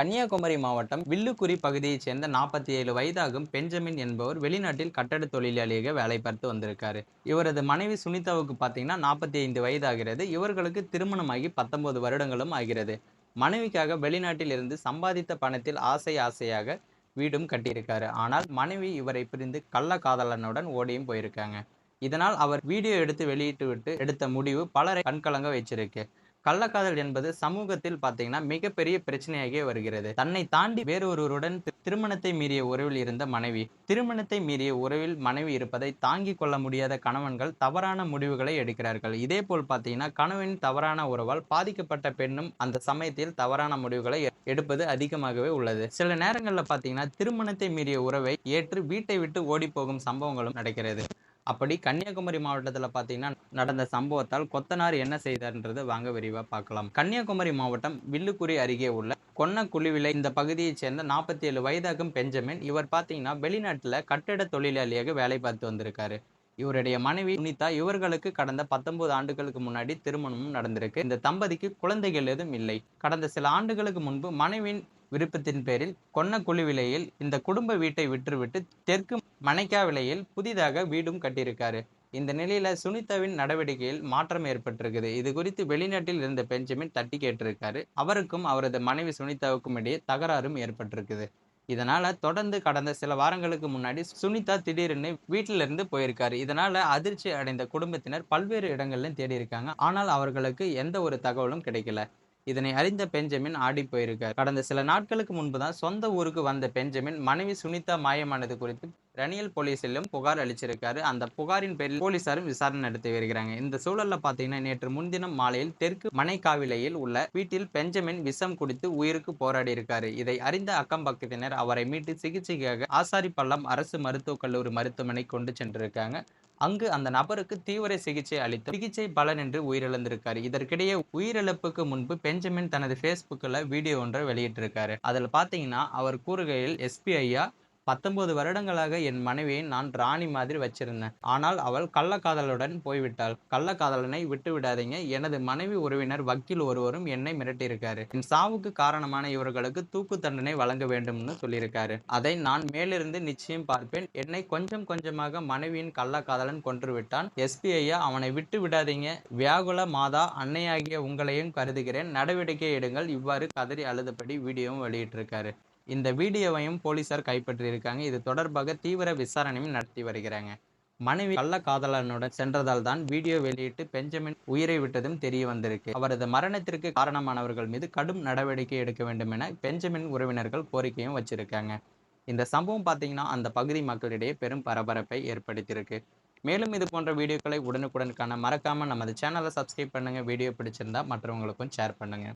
கன்னியாகுமரி மாவட்டம் வில்லுக்குரி பகுதியைச் சேர்ந்த நாற்பத்தி ஏழு வயதாகும் பெஞ்சமின் என்பவர் வெளிநாட்டில் கட்டட தொழிலாளியாக வேலை பார்த்து வந்திருக்காரு. இவரது மனைவி சுனிதாவுக்கு பார்த்தீங்கன்னா நாற்பத்தி ஐந்து வயதாகிறது. இவர்களுக்கு திருமணமாகி பத்தொன்பது வருடங்களும் ஆகிறது. மனைவிக்காக வெளிநாட்டில் இருந்து சம்பாதித்த பணத்தில் ஆசை ஆசையாக வீடும் கட்டியிருக்காரு. ஆனால் மனைவி இவரை பிரிந்து கள்ள காதலனுடன் ஓடியும் போயிருக்காங்க. இதனால் அவர் வீடியோ எடுத்து வெளியிட்டு விட்டு எடுத்த முடிவு பலரை கண்கலங்க வச்சிருக்கு. கள்ளக்காதல் என்பது சமூகத்தில் பார்த்தீங்கன்னா மிகப்பெரிய பிரச்சனையாகவே வருகிறது. தன்னை தாண்டி வேறொருவருடன் திருமணத்தை மீறிய உறவில் இருந்த மனைவி திருமணத்தை மீறிய உறவில் மனைவி இருப்பதை தாங்கிக் கொள்ள முடியாத கணவன்கள் தவறான முடிவுகளை எடுக்கிறார்கள். இதே போல் பார்த்தீங்கன்னா கணவன் தவறான உறவால் பாதிக்கப்பட்ட பெண்ணும் அந்த சமயத்தில் தவறான முடிவுகளை எடுப்பது அதிகமாகவே உள்ளது. சில நேரங்களில் பார்த்தீங்கன்னா திருமணத்தை மீறிய உறவை ஏற்று வீட்டை விட்டு ஓடி போகும் சம்பவங்களும் நடக்கிறது. அப்படி கன்னியாகுமரி மாவட்டத்தில் பார்த்தீங்கன்னா நடந்த சம்பவத்தால் கொத்தனார் என்ன செய்தார்ன்றது வாங்க விரிவாக பார்க்கலாம். கன்னியாகுமரி மாவட்டம் வில்லுக்குரி அருகே உள்ள கொன்னக்குழுவிலை இந்த பகுதியைச் சேர்ந்த நாற்பத்தி ஏழு வயதாகும் பெஞ்சமின் இவர் பார்த்தீங்கன்னா வெளிநாட்டில் கட்டிட தொழிலாளியாக வேலை பார்த்து வந்திருக்காரு. இவருடைய மனைவி சுனிதா இவர்களுக்கு கடந்த பத்தொன்பது ஆண்டுகளுக்கு முன்னாடி திருமணமும் நடந்திருக்கு. இந்த தம்பதிக்கு குழந்தைகள் எதுவும் இல்லை. கடந்த சில ஆண்டுகளுக்கு முன்பு மனைவியின் விருப்பத்தின் பேரில் கொன்ன குழுவிலையில் இந்த குடும்ப வீட்டை விற்றுவிட்டு தெற்கு மணைக்காவிலையில் புதிதாக வீடும் கட்டியிருக்காரு. இந்த நிலையில சுனிதாவின் நடவடிக்கையில் மாற்றம் ஏற்பட்டிருக்குது. இது குறித்து வெளிநாட்டில் இருந்த பெஞ்சமின் தட்டி கேட்டிருக்காரு. அவருக்கும் அவரது மனைவி சுனிதாவுக்கும் இடையே தகராறும் ஏற்பட்டிருக்குது. இதனால தொடர்ந்து கடந்த சில வாரங்களுக்கு முன்னாடி சுனிதா திடீர்னு வீட்டில இருந்து போயிருக்காரு. இதனால அதிர்ச்சி அடைந்த குடும்பத்தினர் பல்வேறு இடங்கள்லையும் தேடி இருக்காங்க ஆனால் அவர்களுக்கு எந்த ஒரு தகவலும் கிடைக்கல. இதனை அறிந்த பெஞ்சமின் ஆடி போயிருக்கார். கடந்த சில நாட்களுக்கு முன்பு தான் சொந்த ஊருக்கு வந்த பெஞ்சமின் மனைவி சுனிதா மாயமானது குறித்து ரணியல் போலீசிலும் புகார் அளிச்சிருக்காரு. அந்த புகாரின் பேரில் போலீசாரும் விசாரணை நடத்தி வருகிறாங்க. இந்த சூழல்ல பாத்தீங்கன்னா நேற்று முன்தினம் மாலையில் தெற்கு மனைக்காவிலையில் உள்ள வீட்டில் பெஞ்சமின் விஷம் குடித்து உயிருக்கு போராடி இருக்காரு. இதை அறிந்த அக்கம் பக்கத்தினர் அவரை மீட்டு சிகிச்சைக்காக ஆசாரிப்பள்ளம் அரசு மருத்துவக் கல்லூரி மருத்துவமனை கொண்டு சென்றிருக்காங்க. அங்கு அந்த நபருக்கு தீவிர சிகிச்சை அளித்து சிகிச்சை பலனின்றி உயிரிழந்திருக்காரு. இதற்கிடையே உயிரிழப்புக்கு முன்பு பெஞ்சமின் தனது ஃபேஸ்புக்கில் வீடியோ ஒன்றை வெளியிட்டிருக்காரு. அதில் பார்த்தீங்கன்னா அவர் கூறுகையில் எஸ்பி ஐயா பத்தொன்பது வருடங்களாக என் மனைவியை நான் ராணி மாதிரி வச்சிருந்தேன். ஆனால் அவள் கள்ளக்காதலுடன் போய்விட்டாள். கள்ளக்காதலனை விட்டு விடாதீங்க எனது மனைவி உறவினர் வக்கீல் ஒருவரும் என்னை மிரட்டியிருக்காரு. என் சாவுக்கு காரணமான இவர்களுக்கு தூக்கு தண்டனை வழங்க வேண்டும்னு சொல்லியிருக்காரு. அதை நான் மேலிருந்து நிச்சயம் பார்ப்பேன். என்னை கொஞ்சம் கொஞ்சமாக மனைவியின் கள்ளக்காதலன் கொன்று விட்டான் எஸ்பி ஐயா அவனை விட்டு விடாதீங்க வியாகுல மாதா அன்னையாகிய உங்களையும் கருதுகிறேன். நடவடிக்கை எடுங்கள். இவ்வாறு கதறி அழுதபடி வீடியோவும் வெளியிட்டிருக்காரு. இந்த வீடியோவையும் போலீசார் கைப்பற்றியிருக்காங்க. இது தொடர்பாக தீவிர விசாரணையும் நடத்தி வருகிறாங்க. மனைவி கள்ள காதலனுடன் சென்றதால் தான் வீடியோ வெளியிட்டு பெஞ்சமின் உயிரை விட்டதும் தெரிய வந்திருக்கு. அவரது மரணத்திற்கு காரணமானவர்கள் மீது கடும் நடவடிக்கை எடுக்க வேண்டும் என பெஞ்சமின் உறவினர்கள் கோரிக்கையும் வச்சிருக்காங்க. இந்த சம்பவம் பார்த்தீங்கன்னா அந்த பகுதி மக்களிடையே பெரும் பரபரப்பை ஏற்படுத்தியிருக்கு. மேலும் இது போன்ற வீடியோக்களை உடனுக்குடன் காண மறக்காமல் நமது சேனலை சப்ஸ்கிரைப் பண்ணுங்க. வீடியோ பிடிச்சிருந்தா மற்றவங்களுக்கும் ஷேர் பண்ணுங்க.